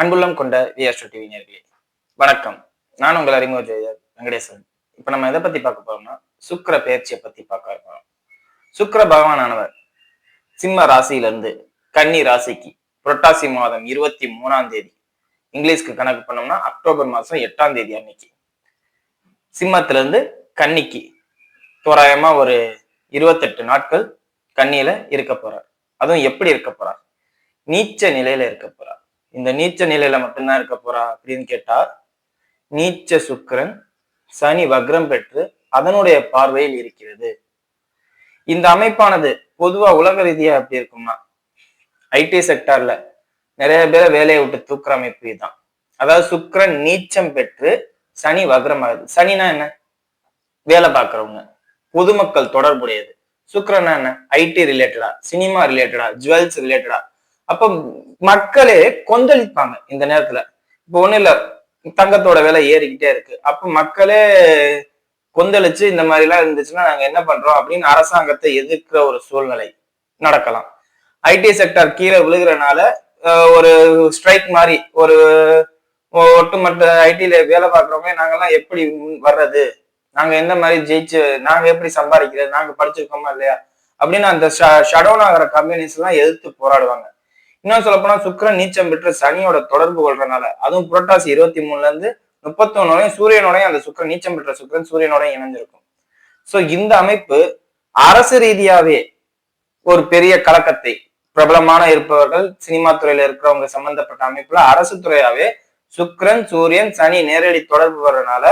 அன்புள்ளம் கொண்ட விஆர்ஷோ டிவி நேர்களே வணக்கம். நான் உங்கள் அறிமுக ஜெயர் வெங்கடேசன். இப்போ நம்ம எதை பத்தி பார்க்க போறோம்னா சுக்கிர பெயர்ச்சியை பத்தி பார்க்க இருக்கிறோம் சுக்கர பகவானவர் சிம்ம ராசியிலிருந்து கன்னி ராசிக்கு புரட்டாசி மாதம் இருபத்தி மூணாம் தேதி இங்கிலீஷ்க்கு கணக்கு பண்ணோம்னா அக்டோபர் மாதம் எட்டாம் தேதி அன்னைக்கு. சிம்மத்திலிருந்து கன்னிக்கு தோராயமா ஒரு இருபத்தெட்டு நாட்கள் கன்னியில இருக்க போறார். அதுவும் எப்படி இருக்க போறார்? நீச்ச நிலையில இருக்க போறார். இந்த நீச்ச நிலையில மட்டும்தான் இருக்க போறா அப்படின்னு கேட்டா நீச்ச சுக்கரன் சனி வக்ரம் பெற்று அதனுடைய பார்வையில் இருக்கிறது. இந்த அமைப்பானது பொதுவா உலக ரீதியா எப்படி இருக்கும்னா ஐடி செக்டார்ல நிறைய பேரை வேலையை விட்டு தூக்குற அமைப்பு இதுதான். அதாவது சுக்கரன் நீச்சம் பெற்று சனி வக்ரம் ஆகுது. சனினா என்ன? வேலை பார்க்கறவங்க. பொதுமக்கள் தொடர்புடையது. சுக்கிரனா என்ன? ஐடி ரிலேட்டடா சினிமா ரிலேட்டடா ஜுவல்ஸ் ரிலேட்டடா அப்ப மக்களே கொந்தளிப்பாங்க இந்த நேரத்துல. இப்போ ஒண்ணு இல்ல தங்கத்தோட விலை ஏறிக்கிட்டே இருக்கு. அப்ப மக்களே கொந்தளிச்சு இந்த மாதிரி எல்லாம் இருந்துச்சுன்னா நாங்க என்ன பண்றோம் அப்படின்னு அரசாங்கத்தை எதிர்க்கிற ஒரு சூழ்நிலை நடக்கலாம். ஐடி செக்டர் கீழே விழுகிறனால ஒரு ஸ்ட்ரைக் மாதிரி ஒரு ஒட்டுமொத்த ஐடில வேலை பார்க்குறவங்க நாங்கெல்லாம் எப்படி வர்றது? நாங்க எந்த மாதிரி ஜெயிச்சு நாங்க எப்படி சம்பாதிக்கிறது? நாங்க படிச்சிருக்கோமா இல்லையா? அப்படின்னு அந்த ஷடோன் ஆகிற கம்பெனிஸ் எல்லாம் எதிர்த்து போராடுவாங்க. இன்னும் சொல்ல போனா சுக்கரன் நீச்சம் பெற்று சனியோட தொடர்பு கொள்றதுனால அதுவும் புரட்டாசி இருபத்தி மூணுல இருந்து முப்பத்தொன்னோடையும் சூரியனோடையும் அந்த சுக்கரன் நீச்சம் பெற்ற சுக்கிரன் சூரியனோடையும் இணைஞ்சிருக்கும். சோ இந்த அமைப்பு அரசு ரீதியாவே ஒரு பெரிய கலக்கத்தை பிரபலமான இருப்பவர்கள் சினிமா துறையில இருக்கிறவங்க சம்பந்தப்பட்ட அமைப்புல அரசு துறையாவே சுக்ரன் சூரியன் சனி நேரடி தொடர்பு வர்றதுனால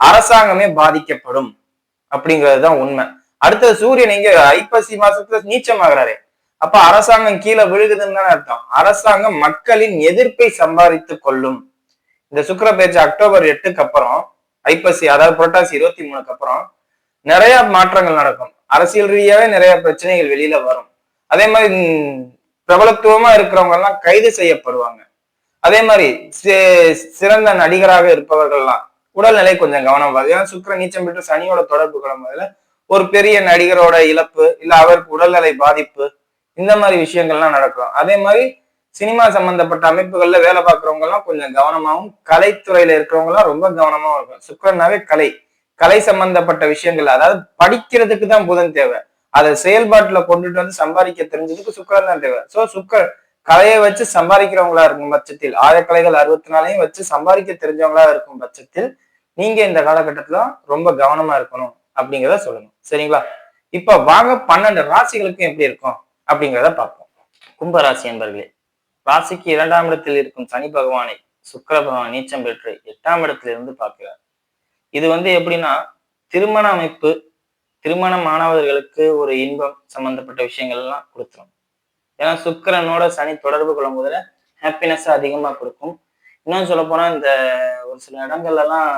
அரசாங்கமே பாதிக்கப்படும். அப்படிங்கிறது தான் உண்மை. அடுத்தது சூரியன் இங்க ஐப்பசி மாசத்துல நீச்சம் நீச்சமாகறாரு. அப்ப அரசாங்கம் கீழே விழுகுதுன்னு தானே அர்த்தம். அரசாங்கம் மக்களின் எதிர்ப்பை சம்பாதித்து கொள்ளும். இந்த சுக்கிர பேச்சு அக்டோபர் எட்டுக்கு அப்புறம் ஐப்பசி அதாவது புரட்டாசி இருபத்தி மூணுக்கு அப்புறம் நிறைய மாற்றங்கள் நடக்கும். அரசியல் ரீதியாவே நிறைய பிரச்சனைகள் வெளியில வரும். அதே மாதிரி பிரபலத்துவமா இருக்கிறவங்க எல்லாம் கைது செய்யப்படுவாங்க. அதே மாதிரி சிறந்த நடிகராக இருப்பவர்கள்லாம் உடல்நிலை கொஞ்சம் கவனம் வருது ஏன்னா சுக்கிர நீச்சம் பெற்று சனியோட தொடர்பு கிளம்புறதுல ஒரு பெரிய நடிகரோட இழப்பு இல்ல அவருக்கு உடல்நிலை பாதிப்பு இந்த மாதிரி விஷயங்கள்லாம் நடக்கும். அதே மாதிரி சினிமா சம்பந்தப்பட்ட அமைப்புகள்ல வேலை பார்க்கறவங்க எல்லாம் கொஞ்சம் கவனமாவும் கலைத்துறையில இருக்கிறவங்க எல்லாம் ரொம்ப கவனமாவும் இருக்கும் சுக்கரனாவே கலை. கலை சம்பந்தப்பட்ட விஷயங்கள் அதாவது படிக்கிறதுக்கு தான் புதன் தேவை. அதை செயல்பாட்டுல கொண்டுட்டு வந்து சம்பாதிக்க தெரிஞ்சதுக்கு சுக்கரன் தான் தேவை. சோ சுக்கர் கலையை வச்சு சம்பாதிக்கிறவங்களா இருக்கும் பட்சத்தில் ஆயக்கலைகள் அறுபத்தி நாளையும் வச்சு சம்பாதிக்க தெரிஞ்சவங்களா இருக்கும் பட்சத்தில் நீங்க இந்த காலகட்டத்துல ரொம்ப கவனமா இருக்கணும் அப்படிங்கிறத சொல்லணும். சரிங்களா? இப்ப வாங்க பன்னெண்டு ராசிகளுக்கும் எப்படி இருக்கும்? அப்படிங்கிறத பார்ப்போம். கும்பராசி என்பர்களே ராசிக்கு இரண்டாம் இடத்தில் இருக்கும் சனி பகவானை சுக்கிர பகவான் நீச்சம் பெற்று எட்டாம் இடத்திலிருந்து பார்க்கிறார். இது வந்து எப்படின்னா திருமண அமைப்பு திருமணமானவர்களுக்கு ஒரு இன்பம் சம்பந்தப்பட்ட விஷயங்கள் எல்லாம் கொடுத்துரும். ஏன்னா சுக்கிரனோட சனி தொடர்பு கொள்ளும் போதுல ஹாப்பினஸ் அதிகமா கொடுக்கும். இன்னும் சொல்ல போனா இந்த ஒரு சில இடங்கள்ல எல்லாம்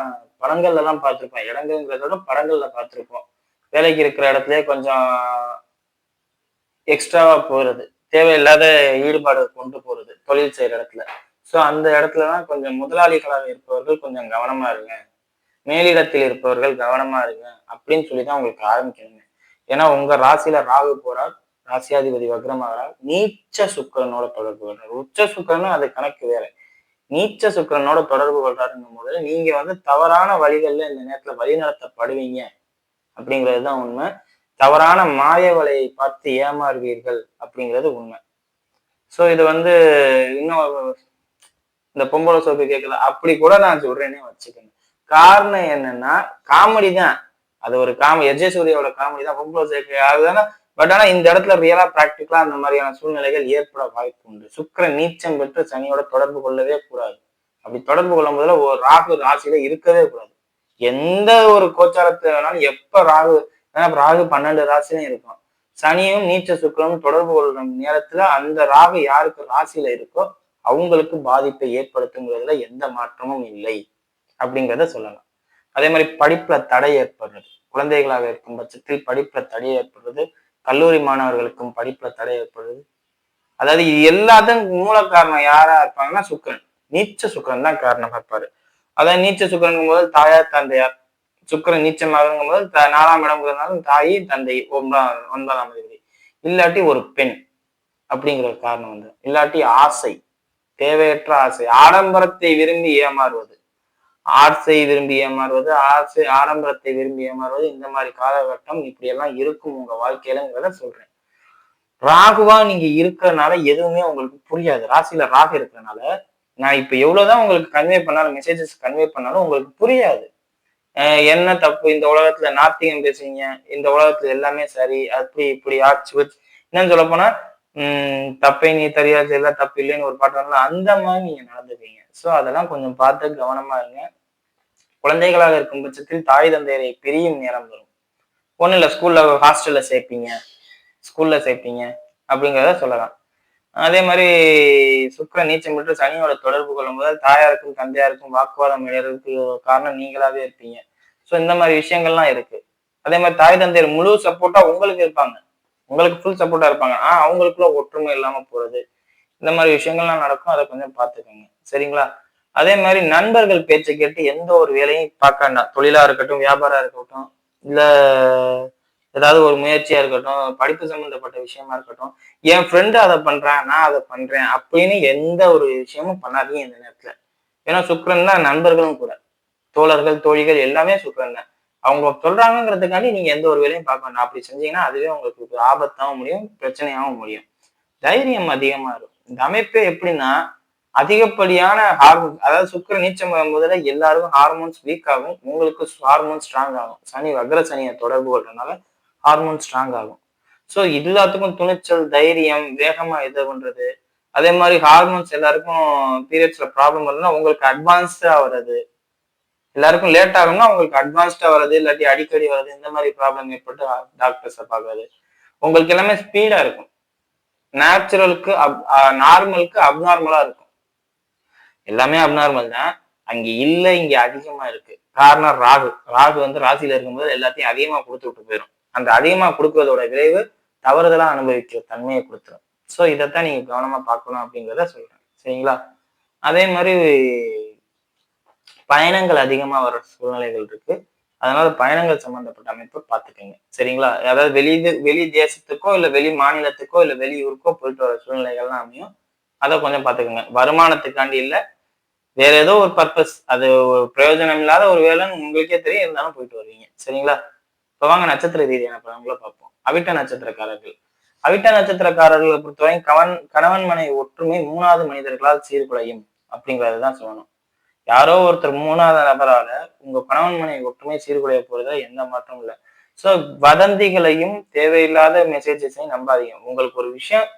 படங்கள்ல எல்லாம் பார்த்திருப்போம். இடங்கள்ங்கிறத விட படங்கள்ல பார்த்திருப்போம். வேலைக்கு இருக்கிற இடத்துலயே கொஞ்சம் எக்ஸ்ட்ராவா போறது. தேவையில்லாத ஈடுபாடு கொண்டு போறது தொழில் செய்யற இடத்துல. ஸோ அந்த இடத்துலலாம் கொஞ்சம் முதலாளிகளாக இருப்பவர்கள் கொஞ்சம் கவனமா இருங்க. மேலிடத்தில் இருப்பவர்கள் கவனமா இருங்க அப்படின்னு சொல்லி தான் உங்களுக்கு ஆரம்பிக்கணுங்க. ஏன்னா உங்க ராசியில ராகு போறார் ராசியாதிபதி வக்ரமாகிறார் நீச்ச சுக்கிரனோட தொடர்பு கொள்றாரு. உச்ச சுக்கிரனும் அது கணக்கு வேற. நீச்ச சுக்கிரனோட தொடர்பு கொள்றாருங்கும் போது நீங்க வந்து தவறான வழிகள்ல இந்த நேரத்துல வழிநடத்தப்படுவீங்க அப்படிங்கிறது தான் உண்மை. தவறான மாய வலையை பார்த்து ஏமாறுவீர்கள் அப்படிங்கிறது உண்மை. ஸோ இது வந்து இன்னும் இந்த பொம்பளை சோப்பு கேட்கல. அப்படி கூட நான் சொல்றேன்னே வச்சுக்கணும் காரணம் என்னன்னா காமெடி தான். அது ஒரு காம எஜே காமெடி தான். பொம்பளை சேர்க்க அதுதானே பட் ஆனா இந்த இடத்துல ரியலா ப்ராக்டிக்கலா அந்த மாதிரியான சூழ்நிலைகள் ஏற்பட வாய்ப்பு உண்டு. சுக்கிரன் நீச்சம் பெற்று சனியோட தொடர்பு கொள்ளவே கூடாது. அப்படி தொடர்பு கொள்ளும் போதுல ஒரு ராகு ராசியில இருக்கவே கூடாது. எந்த ஒரு கோச்சாரத்தை வேணாலும் எப்ப ராகு ஏன்னா ராகு பன்னெண்டு ராசிலையும் இருக்கும். சனியும் நீச்ச சுக்கரமும் தொடர்பு கொள்ற நேரத்துல அந்த ராகு யாருக்கு ராசியில இருக்கோ அவங்களுக்கு பாதிப்பை ஏற்படுத்துங்கிறதுல எந்த மாற்றமும் இல்லை அப்படிங்கிறத சொல்லலாம். அதே மாதிரி படிப்புல தடை ஏற்படுறது. குழந்தைகளாக இருக்கும் பட்சத்தில் படிப்புல தடை ஏற்படுறது. கல்லூரி மாணவர்களுக்கும் படிப்புல தடை ஏற்படுறது. அதாவது இது எல்லாத்துக்கும் மூல காரணம் யாரா இருப்பாங்கன்னா சுக்கரன். நீச்ச சுக்கரன் தான் காரணமா இருப்பாரு. அதாவது நீச்ச சுக்கிரனுங்கும் போது தாயார் தந்தையார் சுக்கிரன் நீச்சமாகும் போது த- நாலாம் இடம்ங்கிறதுனால தாய் தந்தை ஒன்பதாம் ஒன்பதாம் தேதி இல்லாட்டி ஒரு பெண் அப்படிங்கிற ஒரு காரணம் வந்து. இல்லாட்டி ஆசை தேவையற்ற ஆசை ஆடம்பரத்தை விரும்பி ஏமாறுவது. ஆசை விரும்பி ஏமாறுவது ஆசை ஆடம்பரத்தை விரும்பி ஏமாறுவது இந்த மாதிரி காலகட்டம் இப்படி எல்லாம் இருக்கும் உங்க வாழ்க்கையிலங்கிறத சொல்றேன். ராகுவா நீங்க இருக்கிறனால எதுவுமே உங்களுக்கு புரியாது. ராசியில ராகு இருக்கிறனால நான் இப்ப எவ்வளவுதான் உங்களுக்கு கன்வே பண்ணாலும் மெசேஜஸ் கன்வே பண்ணாலும் உங்களுக்கு புரியாது. என்ன தப்பு? இந்த உலகத்துல நாத்திகம் பேசுறீங்க. இந்த உலகத்துல எல்லாமே சரி. அப்படி இப்படி ஆச்சு வச்சு என்னன்னு சொல்ல போனா உம் தப்பை நீ தெரியாது எல்லாம் தப்பு இல்லைன்னு ஒரு பாட்டு வரலாம் அந்த மாதிரி நீங்க நடந்துக்கீங்க சோ அதெல்லாம் கொஞ்சம் பார்த்து கவனமா இருங்க. குழந்தைகளாக இருக்கும் பட்சத்தில் தாய் தந்தையரை பிரியும் நேரம் வரும். ஒன்றும் இல்லை ஸ்கூல்ல ஹாஸ்டல்ல சேர்ப்பீங்க. ஸ்கூல்ல சேர்ப்பீங்க. அப்படிங்கிறத சொல்லலாம். அதே மாதிரி சுக்கர நீச்சம் பெற்று சனியோட தொடர்பு கொள்ளும் போது தாயாருக்கும் தந்தையாருக்கும் வாக்குவாதம் இடையிறதுக்கு காரணம் நீங்களாவே இருப்பீங்க. ஸோ இந்த மாதிரி விஷயங்கள்லாம் இருக்கு. அதே மாதிரி தாய் தந்தையர் முழு சப்போர்ட்டா உங்களுக்கு இருப்பாங்க. உங்களுக்கு ஃபுல் சப்போர்ட்டா இருப்பாங்க. ஆஹ் அவங்களுக்குள்ள ஒற்றுமை இல்லாம போறது இந்த மாதிரி விஷயங்கள்லாம் நடக்கும். அதை கொஞ்சம் பார்த்துக்கோங்க. சரிங்களா? அதே மாதிரி நண்பர்கள் பேச்சை கேட்டு எந்த ஒரு வேலையும் பார்க்க வேண்டாம். தொழிலா இருக்கட்டும் வியாபாரம் இருக்கட்டும் இல்ல ஏதாவது ஒரு முயற்சியா இருக்கட்டும் படிப்பு சம்பந்தப்பட்ட விஷயமா இருக்கட்டும் என் ஃப்ரெண்டு அதை பண்றேன் நான் அதை பண்றேன் அப்படின்னு எந்த ஒரு விஷயமும் பண்ணாதீங்க இந்த நேரத்துல. ஏன்னா சுக்கரன் தான் நண்பர்களும் கூட. தோழர்கள் தோழிகள் எல்லாமே சொல்றாங்க. அவங்க சொல்றாங்கிறதுக்காண்டி நீங்க எந்த ஒரு வேலையும் பார்க்க வேண்டாம். அப்படி செஞ்சீங்கன்னா அதுவே உங்களுக்கு ஆபத்தாகவும் முடியும் பிரச்சனையாகவும் முடியும். தைரியம் அதிகமா இருக்கும். இந்த அமைப்பே எப்படின்னா அதிகப்படியான ஹார்மோன் அதாவது சுக்கர நீச்சம் முதல்ல எல்லாருக்கும் ஹார்மோன்ஸ் வீக் ஆகும். உங்களுக்கு ஹார்மோன் ஸ்ட்ராங் ஆகும். சனி வக்ர சனியை தொடர்பு கொள்றதுனால ஹார்மோன் ஸ்ட்ராங் ஆகும். ஸோ எல்லாத்துக்கும் துணிச்சல் தைரியம் வேகமா இது பண்றது. அதே மாதிரி ஹார்மோன்ஸ் எல்லாருக்கும் பீரியட்ஸ்ல ப்ராப்ளம் வருதுன்னா உங்களுக்கு அட்வான்ஸ்டா வர்றது. எல்லாருக்கும் லேட் ஆகும்னா உங்களுக்கு அட்வான்ஸ்டா வர்றது இல்லாட்டி அடிக்கடி வர்றது இந்த மாதிரி ப்ராப்ளம் ஏற்பட்டு டாக்டர்ஸை பார்க்கறது உங்களுக்கு எல்லாமே ஸ்பீடா இருக்கும். நேச்சுரலுக்கு அப் நார்மலுக்கு அப்நார்மலா இருக்கும். எல்லாமே அப்நார்மல் தான். அங்க இல்ல இங்க அதிகமா இருக்கு. காரணம் ராகு. ராகு வந்து ராசியில இருக்கும்போது எல்லாத்தையும் அதிகமா கொடுத்து விட்டு போயிடும் அந்த அதிகமா கொடுக்கறதோட விளைவு தவறுதலா அனுபவிக்கிற தன்மையை கொடுத்துரும். ஸோ இதைத்தான் நீங்க கவனமா பார்க்கணும் அப்படிங்கிறத சொல்றேன். சரிங்களா? அதே மாதிரி பயணங்கள் அதிகமாக வர சூழ்நிலைகள் இருக்கு. அதனால பயணங்கள் சம்பந்தப்பட்ட அமைப்பு பார்த்துக்கோங்க. சரிங்களா? அதாவது வெளி வெளி தேசத்துக்கோ இல்லை வெளி மாநிலத்துக்கோ இல்லை வெளியூருக்கோ போயிட்டு வர சூழ்நிலைகள்லாம் அமையும். அதை கொஞ்சம் பார்த்துக்கோங்க. வருமானத்துக்காண்டி இல்லை. வேற ஏதோ ஒரு பர்பஸ் அது ஒரு பிரயோஜனம் இல்லாத ஒரு வேலைன்னு உங்களுக்கே தெரியும். இருந்தாலும் போயிட்டு வருவீங்க. சரிங்களா? இப்போ வாங்க நட்சத்திர ரீதியான பலன்களை பார்ப்போம். அவிட்ட நட்சத்திரக்காரர்கள். அவிட்ட நட்சத்திரக்காரர்களை பொறுத்தவரை கவன் கணவன் மனை ஒற்றுமை மூணாவது மனிதர்களால் சீர்குலையும் அப்படிங்கிறது தான் சொல்லணும். யாரோ ஒருத்தர் மூணாவது நபரால உங்க கணவன் மனைவி ஒற்றுமை சீர்குலைய போறதுல எந்த மாற்றமும் இல்லை. ஸோ வதந்திகளையும் தேவையில்லாத மெசேஜஸையும் நம்பாதீங்க. உங்களுக்கு ஒரு விஷயம்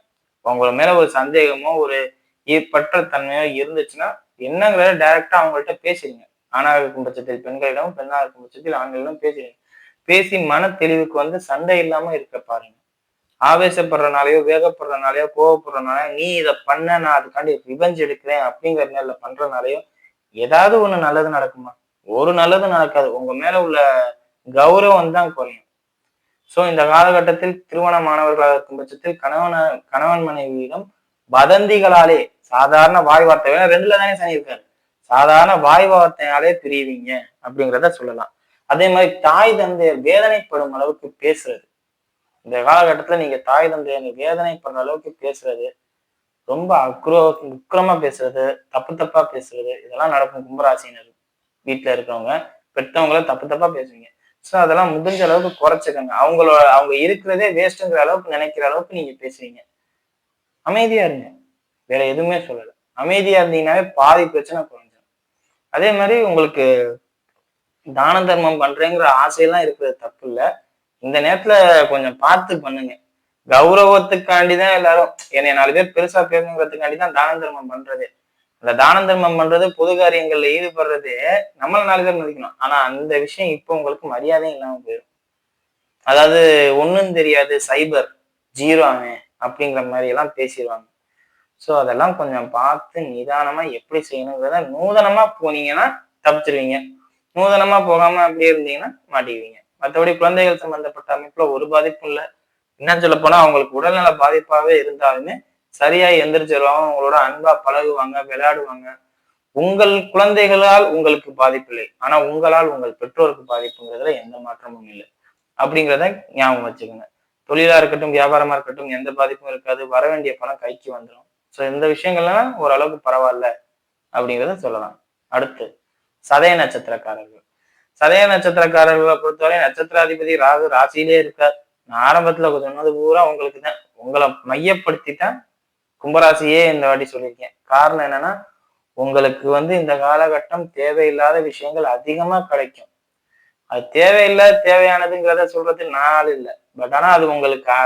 உங்களை மேல ஒரு சந்தேகமோ ஒரு ஈர்ப்பற்ற தன்மையோ இருந்துச்சுன்னா என்னங்கிறத டைரக்டா அவங்கள்ட்ட பேசுறீங்க. ஆணாக இருக்கும் பட்சத்தில் பெண்களிடம் பெண்ணாக இருக்கும் பட்சத்தில் ஆண்களிடம் பேசுறீங்க. பேசி மன தெளிவுக்கு வந்து சண்டை இல்லாம இருக்க பாருங்க. ஆவேசப்படுறனாலயோ வேகப்படுறனாலயோ கோவப்படுறனாலயோ நீ இதை பண்ண நான் அதுக்காண்டி ரிவெஞ்ச் எடுக்கிறேன் அப்படிங்கிற நேரில் பண்றனாலயோ ஏதாவது ஒண்ணு நல்லது நடக்குமா? ஒரு நல்லது நடக்காது. உங்க மேல உள்ள கௌரவம் தான் குறையும். சோ இந்த காலகட்டத்தில் திருமணமானவர்களாக இருக்கும் பட்சத்தில் கணவன கணவன் மனைவியிடம் வதந்திகளாலே சாதாரண வாய் வார்த்தை வேணா ரெண்டுல தானே சனி இருக்காரு. சாதாரண வாய் வார்த்தையாலே பிரிவீங்க அப்படிங்கிறத சொல்லலாம். அதே மாதிரி தாய் தந்தையர் வேதனைப்படும் அளவுக்கு பேசுறது. இந்த காலகட்டத்துல நீங்க தாய் தந்தையர் வேதனைப்படுற அளவுக்கு பேசுறது. ரொம்ப அக்ரோ உக்கிரமா பேசுறது தப்பு தப்பா பேசுறது இதெல்லாம் நடக்கும் கும்பராசினர் வீட்டுல இருக்கிறவங்க. பெற்றவங்கள தப்பு தப்பா பேசுவீங்க. ஸோ அதெல்லாம் முடிஞ்ச அளவுக்கு குறைச்சிக்கோங்க. அவங்களோட அவங்க இருக்கிறதே வேஸ்ட்டுங்கிற அளவுக்கு நினைக்கிற அளவுக்கு நீங்க பேசுவீங்க. அமைதியா இருங்க. வேற எதுவுமே சொல்லல. அமைதியா இருந்தீங்கன்னாவே பாதி பிரச்சனை குறைஞ்சிடும் அதே மாதிரி உங்களுக்கு தான தர்மம் பண்றேங்கிற ஆசையெல்லாம் இருக்கிறது தப்பு இல்லை. இந்த நேரத்துல கொஞ்சம் பார்த்து பண்ணுங்க. கௌரவத்துக்காண்டி தான் எல்லாரும் என்னை நாலு பேர் பெருசா பேசணுங்கிறதுக்காண்டி தான் தான தர்மம் பண்றது. அந்த தான தர்மம் பண்றது பொது காரியங்கள்ல ஈடுபடுறது நம்மள நாலு பேர் மதிக்கணும் ஆனா அந்த விஷயம் இப்போ உங்களுக்கு மரியாதையும் இல்லாம போயிடும். அதாவது ஒண்ணும் தெரியாது சைபர் ஜீரோ அவன் அப்படிங்கிற மாதிரி எல்லாம் பேசிடுவாங்க. ஸோ அதெல்லாம் கொஞ்சம் பார்த்து நிதானமா எப்படி செய்யணுங்கிறத நூதனமா போனீங்கன்னா தப்பிச்சிருவீங்க. நூதனமா போகாம அப்படியே இருந்தீங்கன்னா மாட்டிக்குவீங்க. மற்றபடி குழந்தைகள் சம்பந்தப்பட்ட அமைப்புல ஒரு பாதிப்பும் இல்லை. என்ன சொல்ல போனா அவங்களுக்கு உடல்நல பாதிப்பாவே இருந்தாலுமே சரியா எந்திரிச்சிருவாங்க உங்களோட அன்பா பழகுவாங்க விளையாடுவாங்க. உங்கள் குழந்தைகளால் உங்களுக்கு பாதிப்பில்லை. ஆனா உங்களால் உங்கள் பெற்றோருக்கு பாதிப்புங்கிறதுல எந்த மாற்றமும் இல்லை. அப்படிங்கிறத ஞாபகம் வச்சுக்கோங்க. தொழிலா இருக்கட்டும் வியாபாரமா இருக்கட்டும் எந்த பாதிப்பும் இருக்காது. வர வேண்டிய பணம் கைக்கு வந்துடும் ஸோ இந்த விஷயங்கள்லாம் ஓரளவுக்கு பரவாயில்ல அப்படிங்கிறத சொல்லலாம். அடுத்து சதய நட்சத்திரக்காரர்கள். சதய நட்சத்திரக்காரர்களை பொறுத்தவரை நட்சத்திராதிபதி ராகு ராசியிலே இருக்கார். நான் ஆரம்பத்துல சொன்னது பூரா உங்களுக்கு தான் உங்களை மையப்படுத்தி தான் கும்பராசியே இந்த வாட்டி சொல்லியிருக்கேன். காரணம் என்னன்னா உங்களுக்கு வந்து இந்த காலகட்டம் தேவையில்லாத விஷயங்கள் அதிகமா கிடைக்கும். அது தேவையில்லாத தேவையானதுங்கிறத சொல்றது நாள் இல்லை. பட் ஆனா அது உங்களுக்கு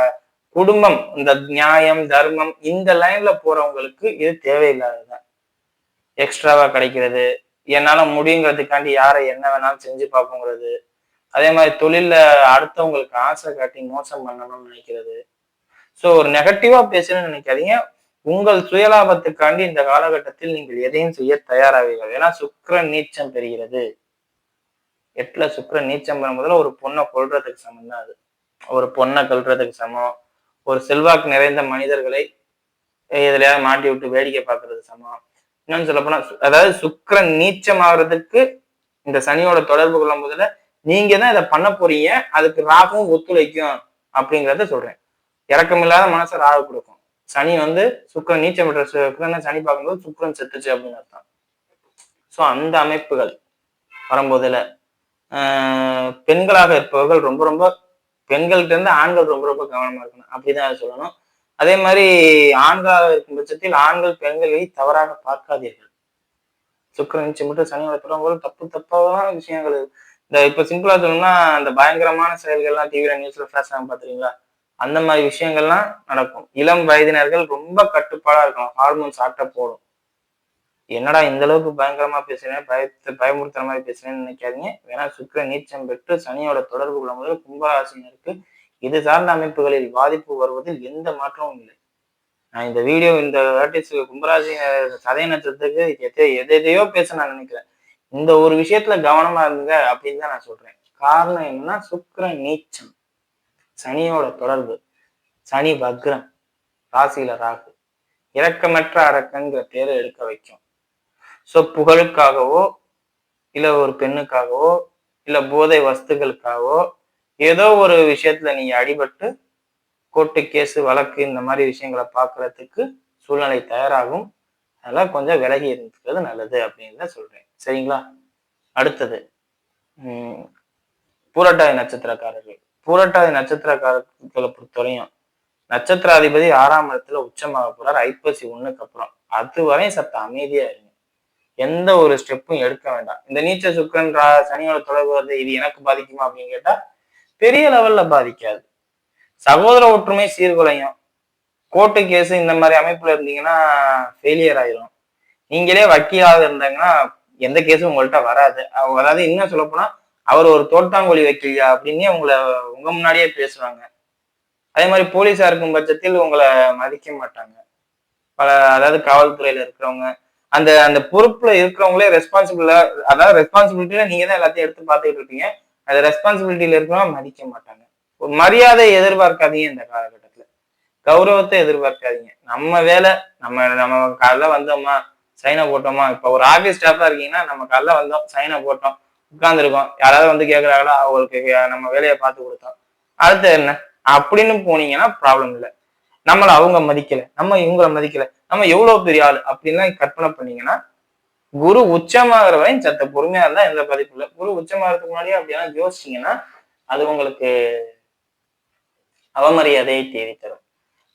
குடும்பம் இந்த நியாயம் தர்மம் இந்த லைன்ல போறவங்களுக்கு இது தேவையில்லாததுதான். எக்ஸ்ட்ராவா கிடைக்கிறது என்னால முடியுங்கிறதுக்காண்டி யாரை என்ன வேணாலும் செஞ்சு பார்ப்போங்கிறது அதே மாதிரி தொழில அடுத்தவங்களுக்கு ஆசை காட்டி மோசம் பண்ணணும்னு நினைக்கிறது. ஸோ ஒரு நெகட்டிவா பேசணும்னு நினைக்காதீங்க. உங்கள் சுயலாபத்துக்காண்டி இந்த காலகட்டத்தில் நீங்கள் எதையும் செய்ய தயாராவீர்கள். ஏன்னா சுக்கரன் நீச்சம் பெறுகிறது. எட்டுல சுக்கரன் நீச்சம் பெறும் முதல்ல ஒரு பொண்ணை கொள்றதுக்கு சமம் தான் அது. ஒரு பொண்ணை கொள்றதுக்கு சமம். ஒரு செல்வாக்கு நிறைந்த மனிதர்களை எதுலையாவது மாட்டி விட்டு வேடிக்கை பார்க்கறது சமம். இன்னொன்னு சொல்ல போனா அதாவது சுக்கரன் நீச்சம் ஆகுறதுக்கு இந்த சனியோட தொடர்பு கொள்ளும் போதுல நீங்க தான் இதை பண்ண போறீங்க. அதுக்கு ராகும் ஒத்துழைக்கும் அப்படிங்கிறத சொல்றேன். இறக்கமில்லாத மனசை ராகு கொடுக்கும். சனி வந்து சுக்கரன் நீச்சம் பெற்ற சுக்கரன் சனி பார்க்கும்போது சுக்கரன் செத்துச்சு அப்படின்னு அர்த்தம். ஸோ அந்த அமைப்புகள் வரும்போதுல பெண்களாக இருப்பவர்கள் ரொம்ப ரொம்ப பெண்கள்கிட்ட இருந்து ஆண்கள் ரொம்ப ரொம்ப கவனமா இருக்கணும். அப்படிதான் சொல்லணும். அதே மாதிரி ஆண்களாக இருக்கும் பட்சத்தில் ஆண்கள் பெண்களை தவறாக பார்க்காதீர்கள். சுக்கரன் நிச்சயம் மட்டும் சனி தொடங்கும்போது தப்பு தப்பான விஷயங்கள் இந்த இப்ப சிம்பிளா சொல்லணும்னா அந்த பயங்கரமான செயல்கள்லாம் டிவில நியூஸ்ல ஃபிளாஷ் ஆகும் பாத்துறீங்களா அந்த மாதிரி விஷயங்கள்லாம் நடக்கும். இளம் வயதினர்கள் ரொம்ப கட்டுப்பாடா இருக்கணும். ஹார்மோன் ஆட்ட போடும் என்னடா இந்த அளவுக்கு பயங்கரமா பேசுறேன் பயத்து பயமுறுத்துற மாதிரி பேசுறேன்னு நினைக்காதீங்க. வேணா சுக்கர நீச்சம் பெற்று சனியோட தொடர்பு கொள்ளும் போது கும்பராசினருக்கு இது சார்ந்த அமைப்புகளில் பாதிப்பு வருவதில் எந்த மாற்றமும் இல்லை. நான் இந்த வீடியோ இந்த ஆர்டிஸ்ட் கும்பராசி சதய நட்சத்திரத்துக்கு எதையோ பேச நான் நினைக்கிறேன். இந்த ஒரு விஷயத்துல கவனமா இருங்க அப்படின்னு தான் நான் சொல்றேன். காரணம் என்னன்னா சுக்கர நீச்சம். சனியோட தொடர்பு. சனி பக்ரம் ராசியில ராகு. இரக்கமற்ற அரக்கங்கிற பேரை எடுக்க வைக்கும். ஸோ புகழுக்காகவோ இல்லை ஒரு பெண்ணுக்காகவோ இல்லை போதை வஸ்துகளுக்காகவோ ஏதோ ஒரு விஷயத்துல நீங்க அடிபட்டு கோர்ட்டு கேஸு வழக்கு இந்த மாதிரி விஷயங்களை பார்க்கறதுக்கு சூழ்நிலை தயாராகும். அதெல்லாம் கொஞ்சம் விலகி இருந்துக்கிறது நல்லது அப்படின்னு தான் சொல்றேன். சரிங்களா? அடுத்தது பூரட்டாதி நட்சத்திரக்காரர்கள். பூரட்டாதி நட்சத்திரக்காரர்களை பொறுத்தவரையும் நட்சத்திராதிபதி ஆறாம் இடத்துல உச்சமாக போறார். ஐப்பசி ஒண்ணுக்கு அப்புறம். அது வரையும் சத்த அமைதியா இருங்க. எந்த ஒரு ஸ்டெப்பும் எடுக்க வேண்டாம். இந்த நீச்ச சுக்கரன் சனியோட தொடர்பு வருது. இது எனக்கு பாதிக்குமா அப்படின்னு கேட்டா பெரிய லெவல்ல பாதிக்காது. சகோதர ஒற்றுமை சீர்குலையும். கோர்ட்டு கேஸ் இந்த மாதிரி அமைப்புல இருந்தீங்கன்னா ஃபெயிலியர் ஆயிரும். நீங்களே வக்கீலாக இருந்தாங்கன்னா எந்த கேஸும் உங்கள்கிட்ட வராது. அதாவது இன்னும் சொல்ல போனா அவர் ஒரு தோட்டாங்கொழி வைக்கலையா அப்படின்னு உங்களை உங்க முன்னாடியே பேசுவாங்க. அதே மாதிரி போலீஸா இருக்கும் பட்சத்தில் உங்களை மதிக்க மாட்டாங்க. பல அதாவது காவல்துறையில இருக்கிறவங்க. அந்த அந்த பொறுப்புல இருக்கிறவங்களே ரெஸ்பான்சிபிளா அதாவது ரெஸ்பான்சிபிலிட்டியில நீங்க தான் எல்லாத்தையும் எடுத்து பார்த்துக்கிட்டு இருப்பீங்க அந்த ரெஸ்பான்சிபிலிட்டியில இருக்கிறவங்க மதிக்க மாட்டாங்க. ஒரு மரியாதை எதிர்பார்க்காதீங்க இந்த காலகட்டத்துல. கௌரவத்தை எதிர்பார்க்காதீங்க. நம்ம வேலை நம்ம நம்ம காலைல வந்தோமா சைனை போட்டோமா? இப்ப ஒரு ஆஃபீஸ் ஸ்டாஃபாக இருக்கீங்கன்னா நம்ம காலைல வந்தோம் சைனை போட்டோம் உட்காந்துருக்கோம் யாராவது வந்து கேட்கறாங்களோ அவங்களுக்கு நம்ம வேலையை பார்த்து கொடுத்தோம். அடுத்து என்ன? அப்படின்னு போனீங்கன்னா ப்ராப்ளம் இல்லை. நம்மளை அவங்க மதிக்கல. நம்ம இவங்களை மதிக்கல. நம்ம எவ்வளோ பெரிய ஆள்? அப்படின்லாம் கற்பனை பண்ணீங்கன்னா குரு உச்சமாகிற வரையும் சத்த பொறுமையா இருந்தா எந்த பதிப்பு இல்லை. குரு உச்சமாகறதுக்கு முன்னாடியே அப்படியெல்லாம் யோசிச்சீங்கன்னா அது உங்களுக்கு அவமரியாதையை தேடி தரும்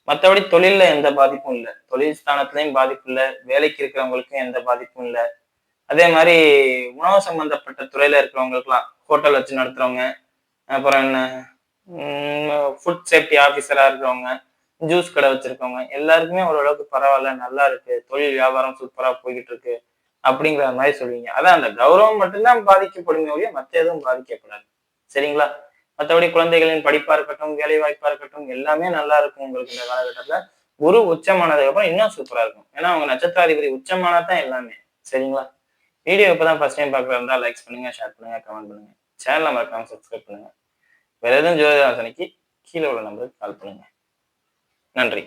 மற்றபடி தொழில்ல எந்த பாதிப்பும் இல்லை. தொழில் ஸ்தானத்துலயும் பாதிப்பு இல்லை. வேலைக்கு இருக்கிறவங்களுக்கும் எந்த பாதிப்பும் இல்லை. அதே மாதிரி உணவு சம்பந்தப்பட்ட துறையில இருக்கிறவங்களுக்குலாம் ஹோட்டல் வச்சு நடத்துறவங்க அப்புறம் என்ன ஃபுட் சேஃப்டி ஆஃபீஸரா இருக்கிறவங்க ஜூஸ் கடை வச்சிருக்கவங்க எல்லாருக்குமே ஓரளவுக்கு பரவாயில்ல நல்லா இருக்கு. தொழில் வியாபாரம் சூப்பரா போய்கிட்டு இருக்கு அப்படிங்கிற மாதிரி சொல்லுவீங்க. அதான் அந்த கௌரவம் மட்டும்தான் பாதிக்கப்படுமே ஒழிய மற்ற எதுவும் பாதிக்கப்படாது சரிங்களா? மற்றபடி குழந்தைகளின் படிப்பா இருக்கட்டும் வேலை வாய்ப்பா இருக்கட்டும் எல்லாமே நல்லா இருக்கும் உங்களுக்கு இந்த காலகட்டத்துல. குரு உச்சமானதுக்கு அப்புறம் இன்னும் சூப்பரா இருக்கும். ஏன்னா அவங்க நட்சத்திராதிபதி உச்சமானதான் எல்லாமே. சரிங்களா? வீடியோ இப்பதான் ஃபர்ஸ்ட் டைம் பாக்குறதா இருந்தா லைக்ஸ் பண்ணுங்க ஷேர் பண்ணுங்க கமெண்ட் பண்ணுங்க. சேனல் மறக்காம சப்ஸ்கிரைப் பண்ணுங்க. வேற எதுவும் ஜோதிதாசனைக்கு கீழே உள்ள நம்பருக்கு கால் பண்ணுங்க. நன்றி.